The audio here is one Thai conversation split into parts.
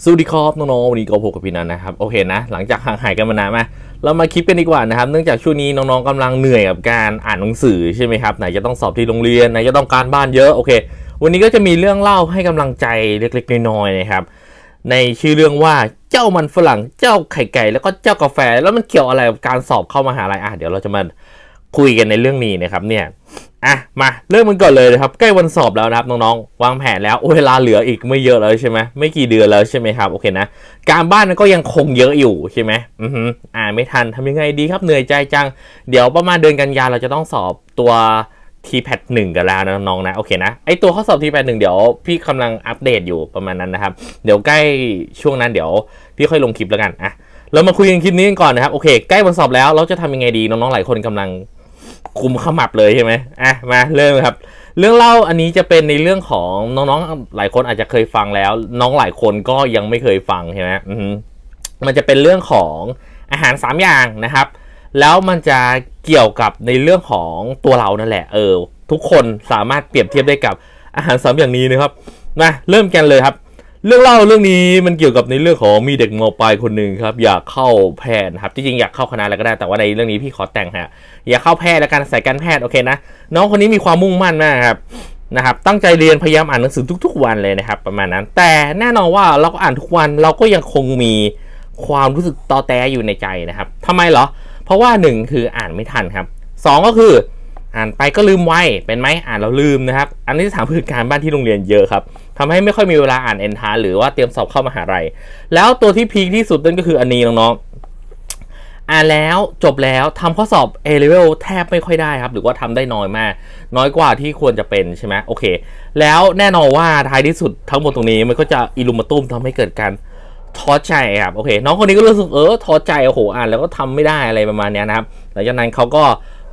สวัสดีครับน้องๆวันนี้ก็พบกับพี่นันนะครับโอเคนะ หลังจากห่างหายกันมานานมาเรามาคลิปกันดีกว่านะครับ เนื่องจากช่วงนี้น้องๆกำลังเหนื่อยกับการอ่านหนังสือใช่ไหมครับไหนจะต้องสอบที่โรงเรียนไหนจะต้องการบ้านเยอะโอเค วันนี้ก็จะมีเรื่องเล่าให้กำลังใจเล็กๆน้อยๆนะครับ ในชื่อเรื่องว่าเจ้ามันฝรั่งเจ้าไข่ไก่ แล้วก็เจ้ากาแฟแล้วมันเกี่ยวอะไรกับการสอบเข้ามหาลัยอะเดี๋ยวเราจะมาคุยกันในเรื่องนี้นะครับเนี่ย อะมาเริ่มมันก่อนเลยนะครับใกล้วันสอบแล้วนะครับน้องๆวางแผนแล้วเวลาเหลืออีกไม่เยอะแล้วใช่ไหมไม่กี่เดือนแล้วใช่ไหมครับโอเคนะการบ้านมันก็ยังคงเยอะอยู่ใช่ไหมอือฮึอ่านไม่ทันทำยังไงดีครับเหนื่อยใจจัง เดี๋ยวประมาณเดือนกันยาเราจะต้องสอบตัว t p a d หนึ่งกันแล้วนะน้องๆนะโอเคนะไอตัวข้อสอบ t p a d หนึ่งเดี๋ยวพี่กำลังอัปเดตอยู่ประมาณนั้นนะครับเดี๋ยวใกล้ช่วงนั้นเดี๋ยวพี่ค่อยลงคลิปแล้วกันอะเรามาคุยกันคลิปนี้กันก่อนนะครับโอเค ใกล้วันสอบแล้วเราจะทำยังไงดีน้องๆหลายคนกำลัง คุมขมับเลยใช่ไหมอะมาเริ่มครับ เรื่องเล่าอันนี้จะเป็นในเรื่องของน้องๆหลายคนอาจจะเคยฟังแล้ว น้องหลายคนก็ยังไม่เคยฟังใช่ไหมอือฮึมันจะเป็นเรื่องของอาหาร 3 อย่างนะครับ แล้วมันจะเกี่ยวกับในเรื่องของตัวเรานั่นแหละ เออ ทุกคนสามารถเปรียบเทียบได้กับอาหาร 3 อย่างนี้นะครับมาเริ่มกันเลยครับ เรื่องเล่าเรื่องนี้มันเกี่ยวกับในเรื่องของมีเด็กมปลายคนหนึ่งครับ อยากเข้าแพทย์ครับที่จริงอยากเข้าคณะอะไรก็ได้แต่ว่าในเรื่องนี้พี่ขอแต่งฮะอยากเข้าแพทย์และการสายการแพทย์โอเคนะน้องคนนี้มีความมุ่งมั่นมากครับนะครับตั้งใจเรียนพยายามอ่านหนังสือทุก ๆ วันเลยนะครับ ประมาณนั้น แต่แน่นอนว่าเราก็อ่านทุกวันเราก็ยังคงมีความรู้สึกตอแตอยู่ในใจนะครับทำไมเหรอ เพราะว่าหนึ่งคืออ่านไม่ทันครับสองก็คืออ่านไปก็ลืมไว้เป็นไหมอ่านแล้วลืมนะครับ อันที่สามคือการบ้านที่โรงเรียนเยอะครับทำให้ไม่ค่อยมีเวลาอ่านเอ็นทาหรือว่าเตรียมสอบเข้ามหาลัยแล้วตัวที่พีคที่สุดนั่นก็คืออันนี้น้องๆอ่านแล้วจบแล้วทำข้อสอบ A level แทบไม่ค่อยได้ครับ หรือว่าทำได้น้อยมาก น้อยกว่าที่ควรจะเป็นใช่ไหมโอเค แล้วแน่นอนว่าท้ายที่สุดทั้งหมดตรงนี้มันก็จะอิลุมาตุ้มทำให้เกิดการท้อใจครับโอเค น้องคนนี้ก็รู้สึกเออท้อใจโอ้โหอ่านแล้วก็ทำไม่ได้อะไรประมาณนี้นะครับหลังจากนั้นเขาก็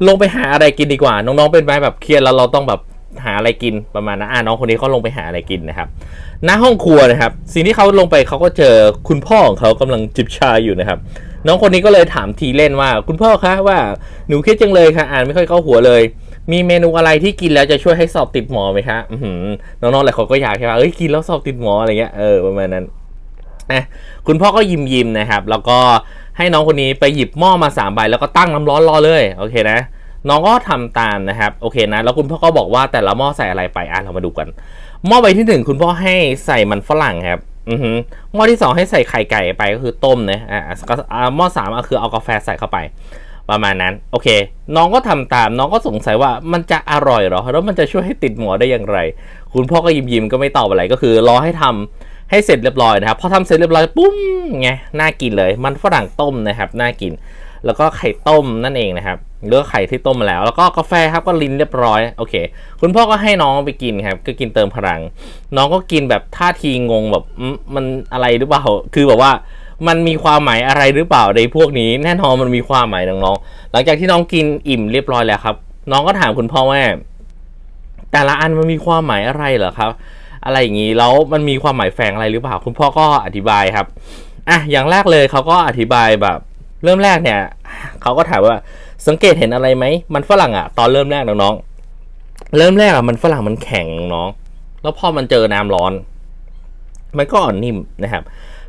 ลงไปหาอะไรกินดีกว่า น้องๆเป็นไหมแบบเครียดแล้วเราต้องแบบ หาอะไรกินประมาณนั้นอ่าน้องคนนี้เขาลงไปหาอะไรกินนะครับหน้าห้องครัวนะครับ สิ่งที่เขาลงไปเขาก็เจอคุณพ่อของเขากำลังจิบชาอยู่นะครับ น้องคนนี้ก็เลยถามทีเล่นว่า คุณพ่อคะว่าหนูเครียดจังเลยค่ะ อ่านไม่ค่อยเข้าหัวเลย มีเมนูอะไรที่กินแล้วจะช่วยให้สอบติดหมอไหมคะน้องๆหลายคนก็อยากใช่ไหมเอ้ยกินแล้วสอบติดหมออะไรเงี้ยเออประมาณนั้นนะคุณพ่อก็ยิ้มยิ้มๆนะครับ แล้วก็ให้น้องคนนี้ไปหยิบหม้อมา3ใบแล้วก็ตั้งน้ำร้อนรอเลยโอเคนะ น้องก็ทำตามนะครับโอเคนะแล้วคุณพ่อก็บอกว่าแต่ละหม้อใส่อะไรไปอะเรามาดูกันหม้อใบที่หนึ่งคุณพ่อให้ใส่มันฝรั่งครับอือหม้อที่สองให้ใส่ไข่ไก่ไปก็คือต้มนะอ่าหม้อสามก็คือเอากาแฟใส่เข้าไป ประมาณนั้น โอเค น้องก็ทำตามน้องก็สงสัยว่ามันจะอร่อยหรอแล้วมันจะช่วยให้ติดหมอได้อย่างไร คุณพ่อก็ยิ้มยิ้มก็ไม่ตอบอะไรก็คือ รอให้ทำให้เสร็จเรียบร้อยนะครับพอทำเสร็จเรียบร้อยปุ้มไงน่ากินเลย มันฝรั่งต้มนะครับน่ากิน แล้วก็ไข่ต้มนั่นเองนะครับเลือกไข่ที่ต้มมาแล้ว แล้วก็กาแฟครับก็ลินเรียบร้อยโอเค คุณพ่อก็ให้น้องไปกินครับ ก็กินเติมพลัง น้องก็กินแบบท่าทีงงแบบมมันอะไรหรือเปล่าคือแบบว่ามันมีความหมายอะไรหรือเปล่าในพวกนี้แน่นอนมันมีความหมายน้องๆหลังจากที่น้องกินอิ่มเรียบร้อยแล้วครับ น้องก็ถามคุณพ่อว่าแต่ละอันมันมีความหมายอะไรเหรอครับ อะไรอย่างนี้แล้วมันมีความหมายแฝงอะไรหรือเปล่า คุณพ่อก็อธิบายครับอะอย่างแรกเลยเขาก็อธิบายแบบ เริ่มแรกเนี่ยเขาก็ถามว่าสังเกตเห็นอะไรไหมมันฝรั่งอะตอนเริ่มแรกน้องๆเริ่มแรกอะมันฝรั่งมันแข็งน้องแล้วพอมันเจอน้ำร้อน มันก็อ่อนนิ่มนะครับ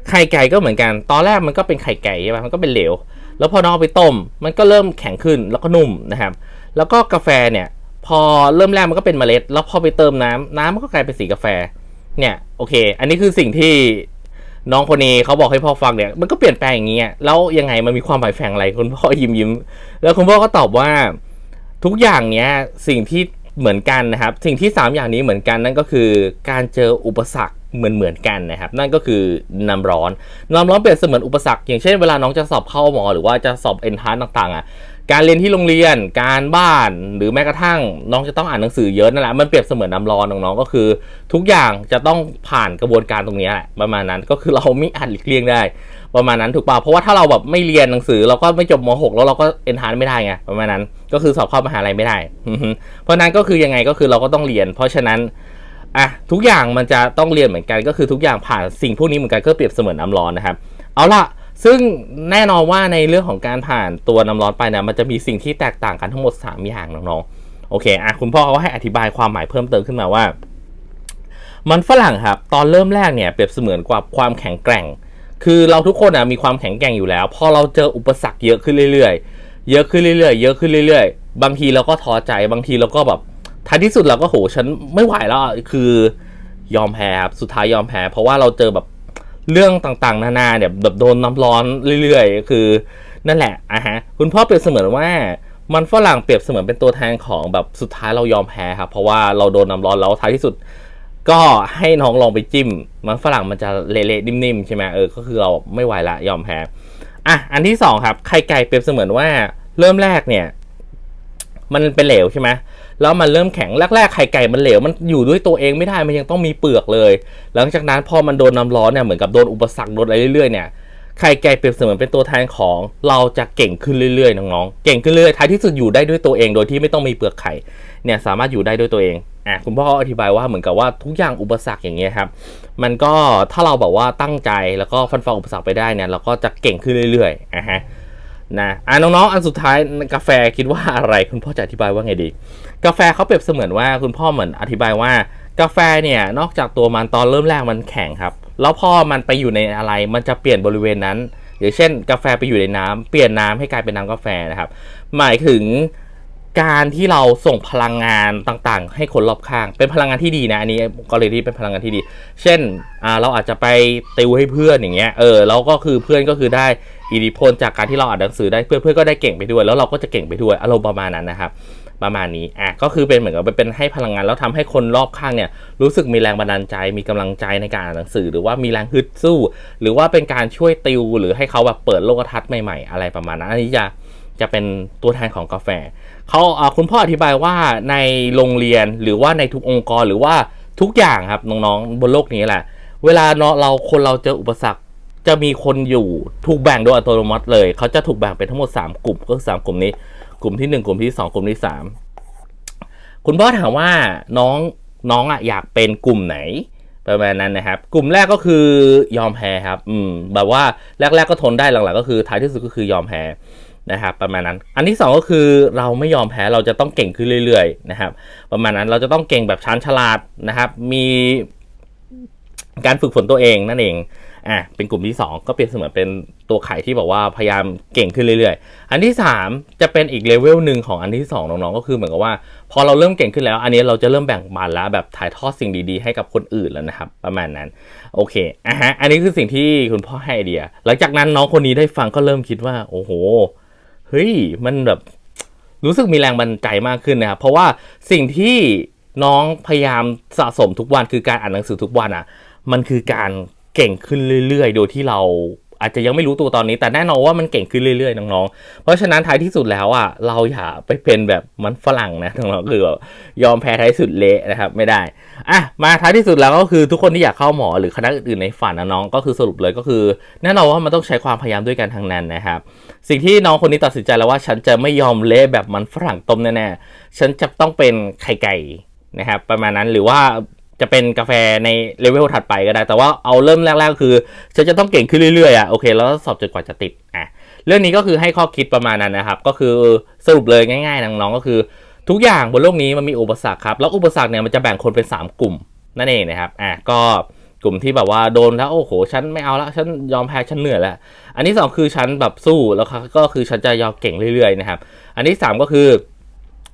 ไข่ไก่ก็เหมือนกัน ตอนแรกมันก็เป็นไข่ไก่ใช่ไหมมันก็เป็นเหลว แล้วพอน้องไปต้ม มันก็เริ่มแข็งขึ้นแล้วก็นุ่มนะครับ แล้วก็กาแฟเนี่ย พอเริ่มแรกมันก็เป็นเมล็ด แล้วพอไปเติมน้ำน้ำมันก็กลายเป็นสีกาแฟ เนี่ยโอเค อันนี้คือสิ่งที่ น้องคนนี้เขาบอกให้พ่อฟังเนี่ยมันก็เปลี่ยนแปลงอย่างเงี้ยแล้วยังไงมันมีความหมายแฝงอะไรคุณพ่อยิ้มยิ้มแล้วคุณพ่อก็ตอบว่าทุกอย่างเนี้ยสิ่งที่เหมือนกันนะครับ สิ่งที่ 3 อย่างนี้เหมือนกันนั่นก็คือการเจออุปสรรคเหมือนเหมือนกันนะครับ นั่นก็คือน้ำร้อนน้ำร้อนเปรียบเสมือนอุปสรรคอย่างเช่นเวลาน้องจะสอบเข้าหมอ หรือว่าจะสอบเอนทานต่างๆอะ การเรียนที่โรงเรียน การบ้าน หรือแม้กระทั่งน้องจะต้องอ่านหนังสือเยอะนั่นแหละ มันเปรียบเสมือนน้ำร้อนน้องๆก็คือ ทุกอย่างจะต้องผ่านกระบวนการตรงนี้แหละประมาณนั้นก็คือเราไม่อาจหลีกเลี่ยงได้ ประมาณนั้นถูกป่ะเพราะว่าถ้าเราแบบไม่เรียนหนังสือเราก็ไม่จบม .6 แล้วเราก็เอนทานไม่ได้ไงประมาณนั้นก็คือสอบเข้ามหาลัยไม่ได้ เพราะนั้นก็คือยังไงก็คือเราก็ต้องเรียน เพราะฉะนั้นอะทุกอย่างมันจะต้องเรียนเหมือนกันก็คือทุกอย่างผ่านสิ่งพวกนี้เหมือนกันก็เปรียบเสมือนน้ำร้อนนะครับ เอาล่ะ ซึ่งแน่นอนว่าในเรื่องของการผ่านตัวน้ำร้อนไปนะมันจะมีสิ่งที่แตกต่างกันทั้งหมด 3 อย่างน้องๆโอเคอะคุณพ่อเขาให้อธิบายความหมายเพิ่มเติมขึ้นมาว่า มันฝรั่งครับ ตอนเริ่มแรกเนี่ยเปรียบเสมือนกับความแข็งแกร่ง คือเราทุกคนอะมีความแข็งแกร่งอยู่แล้ว พอเราเจออุปสรรคเยอะขึ้นเรื่อยๆ เยอะขึ้นเรื่อยๆ เยอะขึ้นเรื่อยๆ บางทีเราก็ท้อใจบางทีเราก็แบบท้ายที่สุดเราก็โหฉันไม่ไหวแล้วคือยอมแพ้ครับสุดท้ายยอมแพ้ เพราะว่าเราเจอแบบ เรื่องต่างๆ นานาเนี่ยแบบโดนน้ำร้อนเรื่อยๆ คือ นั่นแหละอะฮะคุณพ่อเปรียบเสมือนว่ามันฝรั่งเปรียบเสมือนเป็นตัวแทนของแบบสุดท้ายเรายอมแพ้ครับเพราะว่าเราโดนน้ำร้อนแล้วท้ายที่สุด ก็ให้น้องลองไปจิ้ม มันฝรั่งมันจะเละๆนิ่มๆใช่ไหมเออก็คือเราไม่ไหวละยอมแพ้อะอันที่สองครับไข่ไก่เปรียบเสมือนว่าเริ่มแรกเนี่ย มันเป็นเหลวใช่ไหมแล้วมันเริ่มแข็งแรกๆไข่ไก่มันเหลวมันอยู่ด้วยตัวเองไม่ได้มันยังต้องมีเปลือกเลย หลังจากนั้นพอมันโดนน้าร้อนเนี่ยเหมือนกับโดนอุปสรรคโดนอะไรเรื่อยๆเนี่ยไข่ไก่เปรียบเสมือนเป็นตัวแทนของเราจะเก่งขึ้นเรื่อยๆน้องๆเก่งขึ้นเรื่อยๆท้ายที่สุดอยู่ได้ด้วยตัวเองโดยที่ไม่ต้องมีเปลือกไข่เนี่ยสามารถอยู่ได้ด้วยตัวเองอะคุณพ่ออธิบายว่าเหมือนกับว่าทุกอย่างอุปสรรคอย่างเงี้ยครับมันก็ถ้าเราแบบว่าตั้งใจแล้วก็ฟันฝ่าอุปสรรคไปได้เนี่ยเราก็จะเก่งขึ้นเรื่อยๆอะฮะ นะอะน้องๆอันสุดท้ายกาแฟคิดว่าอะไรคุณพ่อจะอธิบายว่าไงดี กาแฟเขาเปรียบเสมือนว่าคุณพ่อเหมือนอธิบายว่า กาแฟเนี่ยนอกจากตัวมันตอนเริ่มแรกมันแข็งครับ แล้วพอมันไปอยู่ในอะไรมันจะเปลี่ยนบริเวณนั้นอย่างเช่น กาแฟไปอยู่ในน้ำเปลี่ยนน้ำให้กลายเป็นน้ำกาแฟนะครับหมายถึง การที่เราส่งพลังงานต่างๆ ให้คนรอบข้าง เป็นพลังงานที่ดีนะอันนี้กรณีที่เป็นพลังงานที่ดี เช่นเราอาจจะไปติวให้เพื่อนอย่างเงี้ยเออแล้วก็คือเพื่อนก็คือได้อิทธิพลจากการที่เราอ่านหนังสือได้เพื่อนเพื่อนก็ได้เก่งไปด้วย แล้วเราก็จะเก่งไปด้วยอารมณ์ประมาณนั้นนะครับ ประมาณนี้อะก็คือเป็นเหมือนกับเป็นให้พลังงานแล้วทำให้คนรอบข้างเนี่ยรู้สึกมีแรงบันดาลใจมีกำลังใจในการอ่านหนังสือ หรือว่ามีแรงฮึดสู้ หรือว่าเป็นการช่วยติว หรือให้เขาแบบเปิดโลกทัศน์ใหม่ๆ อะไรประมาณนั้นอันนี้จะจะเป็นตัวแทนของกาแฟ เขาคุณพ่ออธิบายว่าในโรงเรียนหรือว่าในทุกองค์กรหรือว่าทุกอย่างครับน้องๆบนโลกนี้แหละ เวลาเนาะเราคนเราเจออุปสรรคจะมีคนอยู่ถูกแบ่งโดยอัตโนมัติเลย เขาจะถูกแบ่งเป็นทั้งหมด 3 กลุ่มก็คือสามกลุ่มนี้ กลุ่มที่ 1 กลุ่มที่ 2 กลุ่มที่ 3 คุณพ่อถามว่าน้องน้องอะอยากเป็นกลุ่มไหนประมาณนั้นนะครับ กลุ่มแรกก็คือยอมแพ้ครับ อืมแบบว่าแรก ๆก็ทนได้หลังๆ ก็คือท้ายที่สุดก็คือยอมแพ้ นะครับประมาณนั้น อันที่ 2 ก็คือเราไม่ยอมแพ้เราจะต้องเก่งขึ้นเรื่อยๆนะครับ ประมาณนั้นเราจะต้องเก่งแบบชั้นฉลาดนะครับ มีการฝึกฝนตัวเองนั่นเองอะเป็นกลุ่มที่ 2 ก็เปรียบเสมือนเป็นตัวไข่ที่บอกว่าพยายามเก่งขึ้นเรื่อยๆ อันที่ 3 จะเป็นอีกเลเวลหนึ่งของอันที่ 2 น้องๆ ก็คือเหมือนกับว่า พอเราเริ่มเก่งขึ้นแล้ว อันนี้เราจะเริ่มแบ่งปันแล้วแบบถ่ายทอดสิ่งดีๆ ให้กับคนอื่นแล้วนะครับ ประมาณนั้น โอเคอะฮะอันนี้คือสิ่งที่คุณพ่อให้ไอเดีย หลังจากนั้นน้องคนนี้ได้ฟังก็เริ่มคิดว่า โอ้โห เฮ้ยมันแบบรู้สึกมีแรงบันดาลใจมากขึ้นนะครับเพราะว่าสิ่งที่น้องพยายามสะสมทุกวันคือการอ่านหนังสือทุกวันอะ มันคือการเก่งขึ้นเรื่อยๆ โดยที่เรา อาจจะยังไม่รู้ตัวตอนนี้ แต่แน่นอนว่ามันเก่งขึ้นเรื่อยๆน้องๆ เพราะฉะนั้นท้ายที่สุดแล้วอะเราอย่าไปเป็นแบบมันฝรั่งนะน้องๆคือแบบยอมแพ้ท้ายสุดเละนะครับไม่ได้อะมาท้ายที่สุดแล้วก็คือทุกคนที่อยากเข้าหมอหรือคณะอื่นๆในฝันนะน้องก็คือสรุปเลยก็คือ แน่นอนว่ามันต้องใช้ความพยายามด้วยกันทั้งนั้นนะครับสิ่งที่น้องคนนี้ตัดสินใจแล้วว่าฉันจะไม่ยอมเละแบบมันฝรั่งต้มแน่ๆฉันจะต้องเป็นไข่ไก่นะครับประมาณนั้นหรือว่า จะเป็นกาแฟในเลเวลถัดไปก็ได้ แต่ว่าเอาเริ่มแรกๆก็คือฉันจะต้องเก่งขึ้นเรื่อยๆอะโอเค แล้วสอบจนกว่าจะติดอะเรื่องนี้ก็คือให้ข้อคิดประมาณนั้นนะครับ ก็คือสรุปเลยง่ายๆน้องๆก็คือ ทุกอย่างบนโลกนี้มันมีอุปสรรคครับแล้วอุปสรรคเนี่ยมันจะแบ่งคนเป็น 3 กลุ่มนั่นเองนะครับอะก็กลุ่มที่แบบว่าโดนแล้วโอ้โหฉันไม่เอาละฉันยอมแพ้ฉันเหนื่อยแล้วอันที่สองคือฉันแบบสู้แล้วก็คือฉันจะยอมเก่งเรื่อยๆนะครับ อันที่สามก็คือ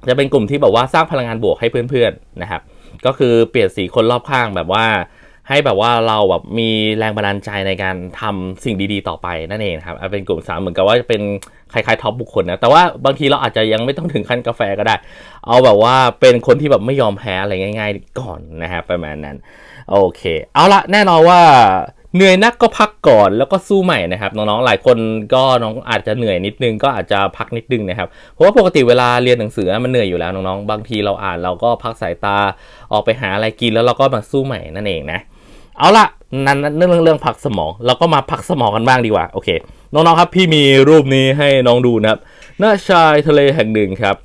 จะเป็นกลุ่มที่แบบว่าสร้างพลังงานบวกให้เพื่อนๆนะครับ ก็คือเปลี่ยนสีคนรอบข้างแบบว่า ให้แบบว่าเราแบบมีแรงบันดาลใจในการทำสิ่งดีๆ ต่อไปนั่นเองครับเอาเป็นกลุ่มสามเหมือนกับว่าจะเป็นคล้ายๆท็อปบุคคลนะแต่ว่าบางทีเราอาจจะยังไม่ต้องถึงขั้นกาแฟก็ได้ เอาแบบว่าเป็นคนที่แบบไม่ยอมแพ้อะไรง่าย ๆ ก่อนนะครับประมาณนั้น โอเค เอาละแน่นอนว่า เหนื่อยนักก็พักก่อนแล้วก็สู้ใหม่นะครับน้องๆหลายคนก็น้องอาจจะเหนื่อยนิดนึงก็อาจจะพักนิดนึงนะครับเพราะว่าปกติเวลาเรียนหนังสือมันเหนื่อยอยู่แล้วน้องๆบางทีเราอ่านเราก็พักสายตาออกไปหาอะไรกินแล้วเราก็มาสู้ใหม่นั่นเองนะเอาละนั้นเรื่องเรื่องพักสมองเราก็มาพักสมองกันบ้างดีกว่าโอเค น้องๆครับพี่มีรูปนี้ให้น้องดูนะครับหน้าชายทะเลแห่งหนึ่งครับ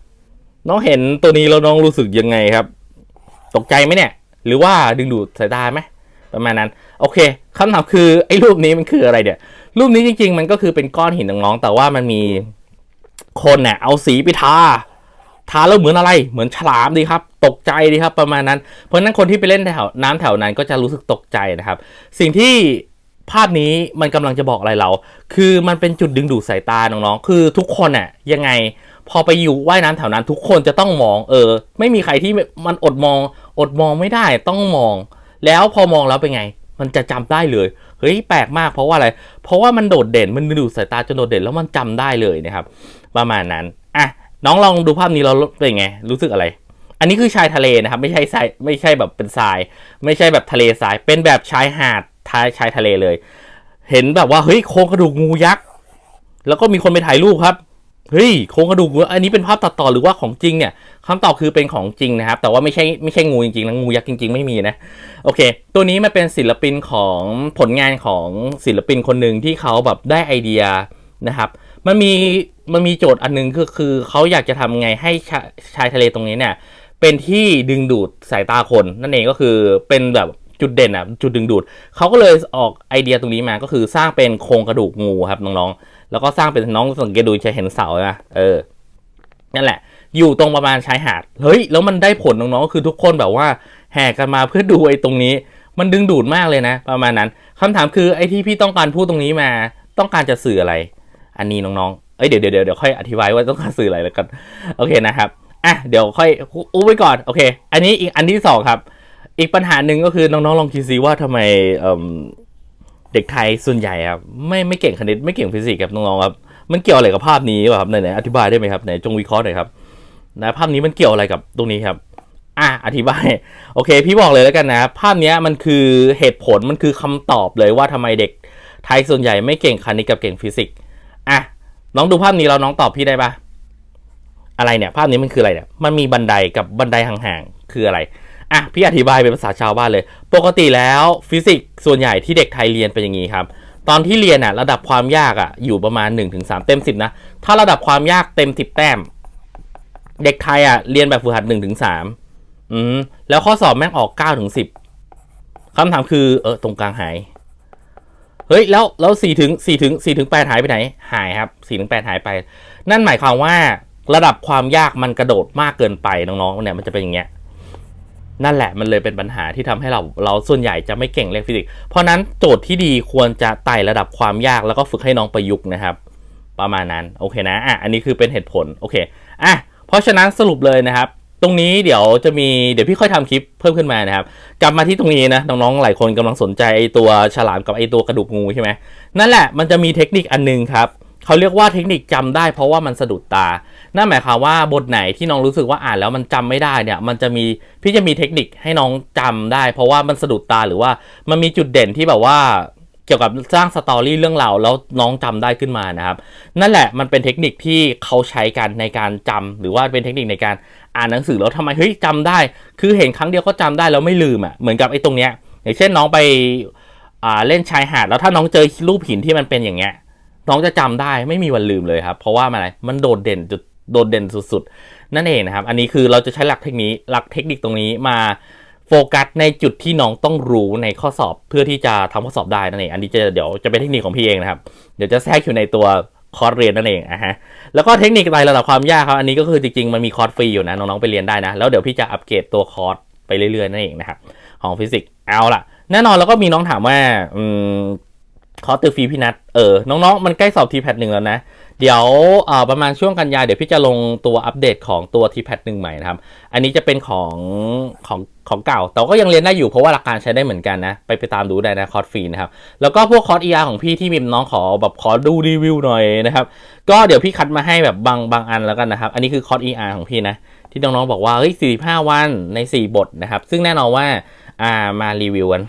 น้องเห็นตัวนี้แล้วน้องรู้สึกยังไงครับ ตกใจไหมเนี่ย หรือว่าดึงดูดสายตาไหมประมาณนั้น โอเคคำถามคือไอ้รูปนี้มันคืออะไรเนี่ยรูปนี้จริง ๆ มันก็คือเป็นก้อนหินน้องๆแต่ว่ามันมีคนเนี่ยเอาสีไปทาทาแล้วเหมือนอะไร เหมือนฉลามดีครับ ตกใจดีครับประมาณนั้น เพราะนั้นคนที่ไปเล่นแถวน้ำแถวนั้นก็จะรู้สึกตกใจนะครับ สิ่งที่ภาพนี้มันกำลังจะบอกอะไรเรา คือมันเป็นจุดดึงดูดสายตาน้องๆ คือทุกคนน่ะยังไงพอไปอยู่ว่ายน้ำแถวนั้น ทุกคนจะต้องมอง เออ ไม่มีใครที่มันอดมอง อดมองไม่ได้ต้องมอง แล้วพอมองแล้วเป็นไง มันจะจำได้เลย เฮ้ยแปลกมากเพราะว่าอะไร เพราะว่ามันโดดเด่นมันดูสายตาจนโดดเด่นแล้วมันจำได้เลยนะครับ ประมาณนั้นอะน้องลองดูภาพนี้เราเป็นไง รู้สึกอะไร อันนี้คือชายทะเลนะครับ ไม่ใช่ทรายไม่ใช่แบบเป็นทราย ไม่ใช่แบบทะเลทราย เป็นแบบชายหาดท้ายชายทะเลเลย เห็นแบบว่าเฮ้ยโครงกระดูกงูยักษ์แล้วก็มีคนไปถ่ายรูปครับ เฮ้ยโครงกระดูกอันนี้เป็นภาพตัดต่อหรือว่าของจริงเนี่ยคำตอบคือเป็นของจริงนะครับ แต่ว่าไม่ใช่ไม่ใช่งูจริงๆนะงูยักษ์จริง ๆ ไม่มีนะโอเค ตัวนี้มันเป็นศิลปินของผลงานของศิลปินคนหนึ่งที่เขาแบบได้ไอเดียนะครับ มันมีมันมีโจทย์อันหนึงคือคือเขาอยากจะทำไงให้ชาชายทะเลตรงนี้เนี่ย เป็นที่ดึงดูดสายตาคนนั่นเองก็คือเป็นแบบจุดเด่นอะจุดดึงดูดเขาก็เลยออกไอเดียตรงนี้มาก็คือสร้างเป็นโครงกระดูกงูครับน้องๆ แล้วก็สร้างเป็นน้องสังเกตดูจะเห็นเสานะเออ นั่นแหละ อยู่ตรงประมาณชายหาด เฮ้ย แล้วมันได้ผลน้องๆก็คือทุกคนแบบว่า แห่กันมาเพื่อดูไอ้ตรงนี้ มันดึงดูดมากเลยนะ ประมาณนั้นคำถามคือไอ้ที่พี่ต้องการพูดตรงนี้มา ต้องการจะสื่ออะไร อันนี้น้องๆ เอ้ยเดี๋ยวเดี๋ยวเดี๋ยวค่อยอธิบายว่าต้องการสื่ออะไรแล้วกัน โอเคนะครับ อะ เดี๋ยวค่อยอู้ไว้ก่อน โอเค อันนี้อีกอันที่สองครับ อีกปัญหาหนึ่งก็คือน้องๆลองคิดซิว่าทำไม เด็กไทยส่วนใหญ่ครับไม่ไม่เก่งคณิตไม่เก่งฟิสิกส์ครับน้องๆครับมันเกี่ยวอะไรกับภาพนี้วะครับไหนๆอธิบายได้ไหมครับไหนจงวิเคราะห์หน่อยครับนะภาพนี้มันเกี่ยวอะไรกับตรงนี้ครับอะอธิบายโอเค พี่บอกเลยแล้วกันนะภาพนี้มันคือเหตุผลมันคือคำตอบเลยว่าทำไมเด็กไทยส่วนใหญ่ไม่เก่งคณิตกับเก่งฟิสิกส์อะน้องดูภาพนี้แล้วน้องตอบพี่ได้ปะอะไรเนี่ย ภาพนี้มันคืออะไรเนี่ยมันมีบันไดกับบันไดห่างๆคืออะไร อะพี่อธิบายเป็นภาษาชาวบ้านเลย ปกติแล้วฟิสิกส์ส่วนใหญ่ที่เด็กไทยเรียนเป็นอย่างนี้ครับ ตอนที่เรียนอะระดับความยากอะอยู่ประมาณ 1-3 เต็ม 10 นะ ถ้าระดับความยากเต็ม 10 แต้ม เด็กไทยอะเรียนแบบฝึกหัด1-3อืมแล้วข้อสอบแม่งออก9ก้าถึงสิบคำถามคือเออตรงกลางหายเฮ้ยแล้วแล้วสี่ถึงสี่ถึงสี่ถึงแปดหายไปไหน หายครับสี่ถึงแปดหายไป นั่นหมายความว่าระดับความยากมันกระโดดมากเกินไปน้องๆเนี่ยมันจะเป็นอย่างเงี้ย นั่นแหละมันเลยเป็นปัญหาที่ทำให้เราเราส่วนใหญ่จะไม่เก่งเลขฟิสิกส์เพราะนั้นโจทย์ที่ดีควรจะไต่ระดับความยากแล้วก็ฝึกให้น้องประยุกต์นะครับ ประมาณนั้นโอเคนะอะอันนี้คือเป็นเหตุผลโอเคอะเพราะฉะนั้นสรุปเลยนะครับ ตรงนี้เดี๋ยวจะมีเดี๋ยวพี่ค่อยทำคลิปเพิ่มขึ้นมานะครับ กลับมาที่ตรงนี้นะน้องๆหลายคนกำลังสนใจไอตัวฉลามกับไอตัวกระดูกงูใช่ไหมนั่นแหละมันจะมีเทคนิคอันนึงครับเขาเรียกว่าเทคนิคจำได้เพราะว่ามันสะดุดตา นั่นหมายความว่าบทไหนที่น้องรู้สึกว่าอ่านแล้วมันจำไม่ได้เนี่ย มันจะมีพี่จะมีเทคนิคให้น้องจำได้ เพราะว่ามันสะดุดตาหรือว่ามันมีจุดเด่นที่แบบว่าเกี่ยวกับสร้างสตอรี่เรื่องราวแล้วน้องจำได้ขึ้นมานะครับ นั่นแหละมันเป็นเทคนิคที่เขาใช้กันในการจำหรือว่าเป็นเทคนิคในการอ่านหนังสือแล้วทำไมเฮ้ยจำได้ คือเห็นครั้งเดียวก็จำได้แล้วไม่ลืมอะเหมือนกับไอ้ตรงเนี้ยอย่างเช่นน้องไปอ่าเล่นชายหาดแล้วถ้าน้องเจอรูปหินที่มันเป็นอย่างเงี้ยน้องจะจำได้ไม่มีวันลืมเลยครับ เพราะว่ามันอะไรมันโดดเด่นจุด โดดเด่นสุดๆ นั่นเองนะครับ อันนี้คือเราจะใช้หลักเทคนิคหลักเทคนิคตรงนี้มาโฟกัสในจุดที่น้องต้องรู้ในข้อสอบเพื่อที่จะทำข้อสอบได้นั่นเองอันนี้จะเดี๋ยวจะเป็นเทคนิคของพี่เองนะครับ เดี๋ยวจะแทรกอยู่ในตัวคอร์สเรียนนั่นเองอะฮะแล้วก็เทคนิคไประดับความยากครับอันนี้ก็คือจริงๆมันมีคอร์สฟรีอยู่นะน้องๆไปเรียนได้นะแล้วเดี๋ยวพี่จะอัปเกรดตัวคอร์สไปเรื่อยๆนั่นเองนะครับของฟิสิกส์เอาล่ะแน่นอนแล้วก็มีน้องถามว่าอืมคอร์สตือฟรีพี่นัทเออน้องๆมันใกล้สอบทีแพดหนึ่งแล้วนะ เดี๋ยวประมาณช่วงกันยาเดี๋ยวพี่จะลงตัวอัปเดตของตัวทีแพดหนึ่งใหม่นะครับ อันนี้จะเป็นของของของเก่า แต่ก็ยังเรียนได้อยู่เพราะว่าหลักการใช้ได้เหมือนกันนะ ไปไปตามดูได้นะคอร์สฟรีนะครับ แล้วก็พวกคอร์ส ER ของพี่ที่มีน้องขอแบบขอดูรีวิวหน่อยนะครับ ก็เดี๋ยวพี่คัดมาให้แบบบางบางอันแล้วกันนะครับ อันนี้คือคอร์ส ER ของพี่นะ ที่น้องๆบอกว่าเฮ้ย45 วันใน 4 บทนะครับ ซึ่งแน่นอนว่าอ่ามารีวิวกัน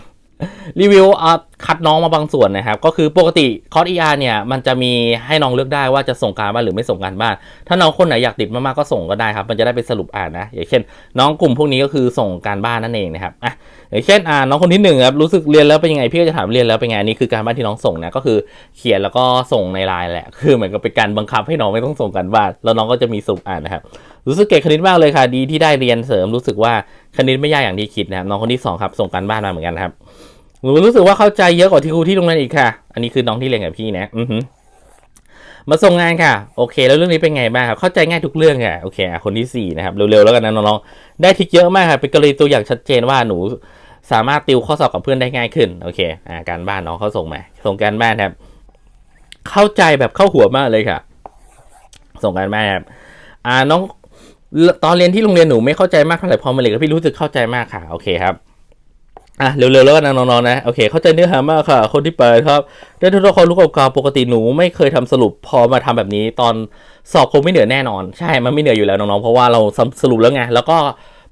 รีวิวอ่อ คัดน้องมาบางส่วนนะครับ ก็คือปกติคอร์ส ER เนี่ย มันจะมีให้น้องเลือกได้ว่าจะส่งการบ้านหรือไม่ส่งการบ้าน ถ้าน้องคนไหนอยากติดมากๆก็ส่งก็ได้ครับ มันจะได้เป็นสรุปอ่านนะ อย่างเช่น น้องกลุ่มพวกนี้ก็คือส่งการบ้านนั่นเองนะครับอะอย่างเช่นอ่าน้องคนที่หนึ่งครับรู้สึกเรียนแล้วเป็นยังไงพี่ก็จะถามเรียนแล้วเป็นไงอันนี่คือการบ้านที่น้องส่งนะก็คือเขียนแล้วก็ส่งในไลน์แหละ คือเหมือนกับเป็นการบังคับให้น้องไม่ต้องส่งการบ้าน แล้วน้องก็จะมีสรุปอ่านนะครับรู้สึกเก่งคณิตมากเลยค่ะดีที่ได้เรียนเสริมรู้สึกว่าคณิตไม่ยากอย่างที่คิดนะครับน้องคนที่สองครับส่งการบ้านมาเหมือนกันครับ หนูรู้สึกว่าเข้าใจเยอะกว่าที่ครูที่โรงเรียนอีกค่ะ อันนี้คือน้องที่เรียนกับพี่นะ อือหือมาส่งงานค่ะ โอเค แล้วเรื่องนี้เป็นไงบ้างครับ เข้าใจง่ายทุกเรื่องค่ะ โอเคอะคนที่สี่นะครับ เร็วๆแล้วกันนะน้องๆ ได้ทริกเยอะมากครับเป็นกรณีตัวอย่างชัดเจนว่าหนูสามารถติวข้อสอบกับเพื่อนได้ง่ายขึ้น โอเค อ่า การบ้านน้องเขาส่งมา ส่งการบ้านครับ เข้าใจแบบเข้าหัวมากเลยค่ะ ส่งการบ้านครับ อ่า น้อง ตอนเรียนที่โรงเรียนหนูไม่เข้าใจมากเท่าไหร่พอมาเรียนกับพี่รู้สึกเข้าใจมากค่ะ โอเคครับ อะเร็วๆแล้วกันนะน้องๆนะโอเค เข้าใจเนื้อหามากค่ะ คนที่เปิดครับ ได้ทุกคนรู้กับการปกติหนูไม่เคยทำสรุปพอมาทำแบบนี้ ตอนสอบคงไม่เหนื่อยแน่นอน ใช่ มันไม่เหนื่อยอยู่แล้วน้องๆเพราะว่าเราสรุปแล้วไงแล้วก็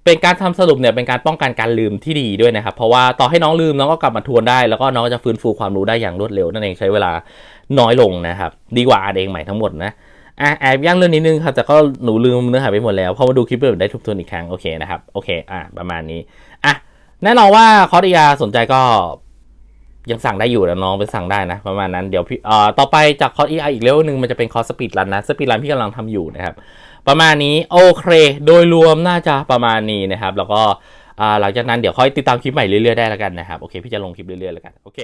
เป็นการทำสรุปเนี่ยเป็นการป้องกันการลืมที่ดีด้วยนะครับ เพราะว่าต่อให้น้องลืมน้องก็กลับมาทวนได้ แล้วก็น้องก็จะฟื้นฟูความรู้ได้อย่างรวดเร็วนั่นเองใช้เวลาน้อยลงนะครับดีกว่าอ่านเองใหม่ทั้งหมดนะอะแอบย่างเรื่องนิดนึงครับแต่ก็หนูลืมเนื้อหาไปหมดแล้วพอมาดูคลิปเปิดได้ทบทวนอีกครั้งโอเคนะครับโอเคอะประมาณนี้อะ แน่นอนว่าคอร์ดยาสนใจก็ยังสั่งได้อยู่นะน้องไปสั่งได้นะ ประมาณนั้นเดี๋ยวพี่เอ่อต่อไปจากคอร์ดอีกเลเวลหนึ่งมันจะเป็นคอร์สสปีดรันนะสปีดรันพี่กำลังทำอยู่นะครับ ประมาณนี้โอเค โดยรวมน่าจะประมาณนี้นะครับ แล้วก็อ่าหลังจากนั้นเดี๋ยวค่อยติดตามคลิปใหม่เรื่อยๆได้แล้วกันนะครับ โอเค พี่จะลงคลิปเรื่อยๆแล้วกัน โอเค